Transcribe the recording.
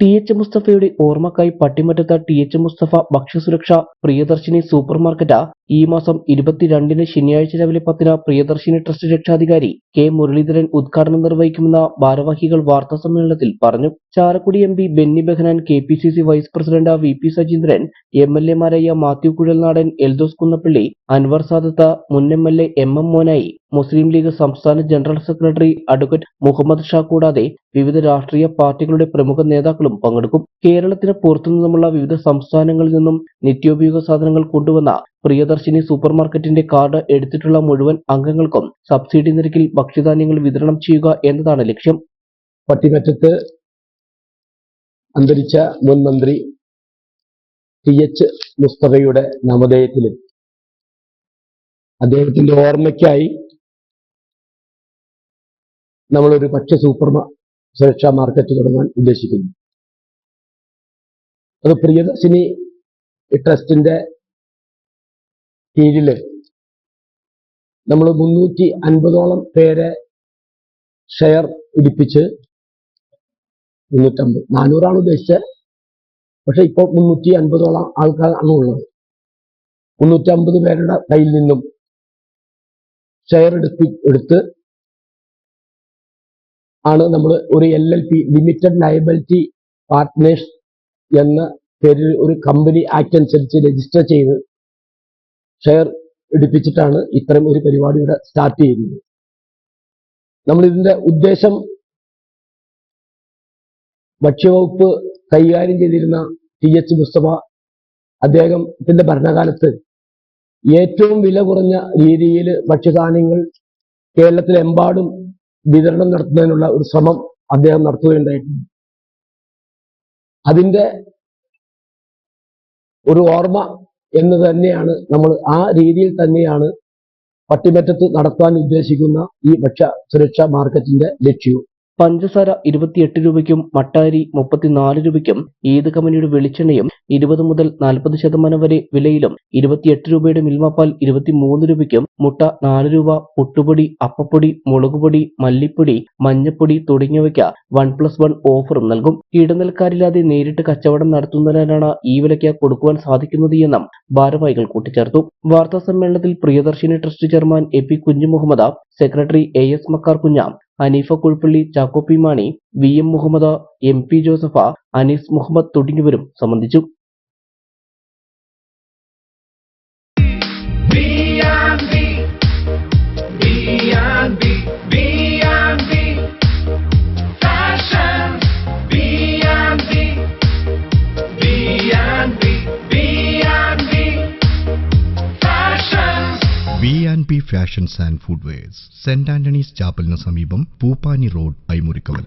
T H മുസ്തഫയുടെ ഓർമ്മക്കായി പട്ടിമറ്റത്ത് ടി എച്ച് മുസ്തഫ ഭക്ഷ്യസുരക്ഷ പ്രിയദർശിനി സൂപ്പർ മാർക്കറ്റ് ഈ മാസം ഇരുപത്തിരണ്ടിന് ശനിയാഴ്ച രാവിലെ പത്തിന് പ്രിയദർശിനി ട്രസ്റ്റ് രക്ഷാധികാരി കെ മുരളീധരൻ ഉദ്ഘാടനം നിർവഹിക്കുമെന്ന് ഭാരവാഹികൾ വാർത്താ സമ്മേളനത്തിൽ പറഞ്ഞു. Chalakudy M P Benny Behanan K P C C vice president V P Sajeendran M L എമാരായ Mathew Kuzhalnadan Eldhose Kunnappilly Anwar Sadath മുൻ M L A M M Monayi Muslim League സംസ്ഥാന general secretary advocate Muhammad Shah കൂടാതെ വിവിധ രാഷ്ട്രീയ പാർട്ടികളുടെ പ്രമുഖ നേതാക്കളും പങ്കെടുക്കും. കേരളത്തിന് പുറത്തുനിന്നുമുള്ള വിവിധ സംസ്ഥാനങ്ങളിൽ നിന്നും നിത്യോപയോഗ സാധനങ്ങൾ കൊണ്ടുവന്ന പ്രിയദർശിനി സൂപ്പർ മാർക്കറ്റിന്റെ കാർഡ് എടുത്തിട്ടുള്ള മുഴുവൻ അംഗങ്ങൾക്കും സബ്സിഡി നിരക്കിൽ ഭക്ഷ്യധാന്യങ്ങൾ വിതരണം ചെയ്യുക എന്നതാണ് ലക്ഷ്യം. പട്ടിമറ്റത്ത് അന്തരിച്ച മുൻ മന്ത്രി ടി എച്ച് മുസ്തഫയുടെ നവോദയത്തിൽ അദ്ദേഹത്തിന്റെ ഓർമ്മയ്ക്കായി നമ്മളൊരു ഭക്ഷ്യ സൂപ്പർ സുരക്ഷാ മാർക്കറ്റ് തുടങ്ങാൻ ഉദ്ദേശിക്കുന്നു. അത് പ്രിയദർശിനി ട്രസ്റ്റിന്റെ കീഴിൽ നമ്മൾ മുന്നൂറ്റി അൻപതോളം പേരെ ഷെയർ ഇടിപ്പിച്ച് മുന്നൂറ്റമ്പത് നാനൂറാണ് ഉദ്ദേശിച്ചത് പക്ഷെ ഇപ്പോൾ മുന്നൂറ്റി അൻപതോളം ആൾക്കാരാണ് ഉള്ളത്. മുന്നൂറ്റമ്പത് പേരുടെ കയ്യിൽ നിന്നും ഷെയർ എടുപ്പി എടുത്ത് ആണ് നമ്മൾ ഒരു L L P limited liability partners എന്ന പേരിൽ ഒരു കമ്പനി ആക്ട് അനുസരിച്ച് രജിസ്റ്റർ ചെയ്ത് ഷെയർ എടുപ്പിച്ചിട്ടാണ് ഇത്തരം ഒരു പരിപാടി ഇവിടെ സ്റ്റാർട്ട് ചെയ്യുന്നത്. നമ്മൾ ഇതിന്റെ ഉദ്ദേശം ഭക്ഷ്യവകുപ്പ് കൈകാര്യം ചെയ്തിരുന്ന ടി എച്ച് മുസ്തഫ അദ്ദേഹത്തിന്റെ ഭരണകാലത്ത് ഏറ്റവും വില കുറഞ്ഞ രീതിയിൽ ഭക്ഷ്യധാന്യങ്ങൾ കേരളത്തിലെമ്പാടും വിതരണം നടത്തുന്നതിനുള്ള ഒരു ശ്രമം അദ്ദേഹം നടത്തുകയുണ്ടായിട്ടുണ്ട്. അതിന്റെ ഒരു ഓർമ്മ എന്ന് തന്നെയാണ് നമ്മൾ ആ രീതിയിൽ തന്നെയാണ് പട്ടിമറ്റത്ത് നടത്താൻ ഉദ്ദേശിക്കുന്ന ഈ ഭക്ഷ്യ സുരക്ഷാ മാർക്കറ്റിന്റെ ലക്ഷ്യവും. പഞ്ചസാര ഇരുപത്തിയെട്ട് രൂപയ്ക്കും മട്ടാരി മുപ്പത്തിനാല് രൂപയ്ക്കും ഈദ് കമ്പനിയുടെ വെളിച്ചെണ്ണയും ഇരുപത് മുതൽ നാൽപ്പത് ശതമാനം വരെ വിലയിലും ഇരുപത്തിയെട്ട് രൂപയുടെ മിൽമപ്പാൽ ഇരുപത്തിമൂന്ന് രൂപയ്ക്കും മുട്ട നാല് രൂപ പുട്ടുപൊടി അപ്പപ്പൊടി മുളകുപൊടി മല്ലിപ്പൊടി മഞ്ഞപ്പൊടി തുടങ്ങിയവയ്ക്ക് വൺ പ്ലസ് വൺ ഓഫറും നൽകും. ഇടനിലക്കാരില്ലാതെ നേരിട്ട് കച്ചവടം നടത്തുന്നതിനാണ് ഈ വിലയ്ക്ക് കൊടുക്കുവാൻ സാധിക്കുന്നത് എന്നും ഭാരവാഹികൾ കൂട്ടിച്ചേർത്തു. വാർത്താ സമ്മേളനത്തിൽ Priyadarshini trust chairman A P Kunjumuhammad secretary A S Makkar കുഞ്ഞ Haneefa Kuzhappally Chacko Mani V M Muhammad M P Joseph Anees Muhammad തുടങ്ങിയവരും സംബന്ധിച്ചു. B fashions and foot wears saint Antony's ചാപ്പലിന് സമീപം പൂപ്പാനി റോഡ് ഐമുറിക്കവല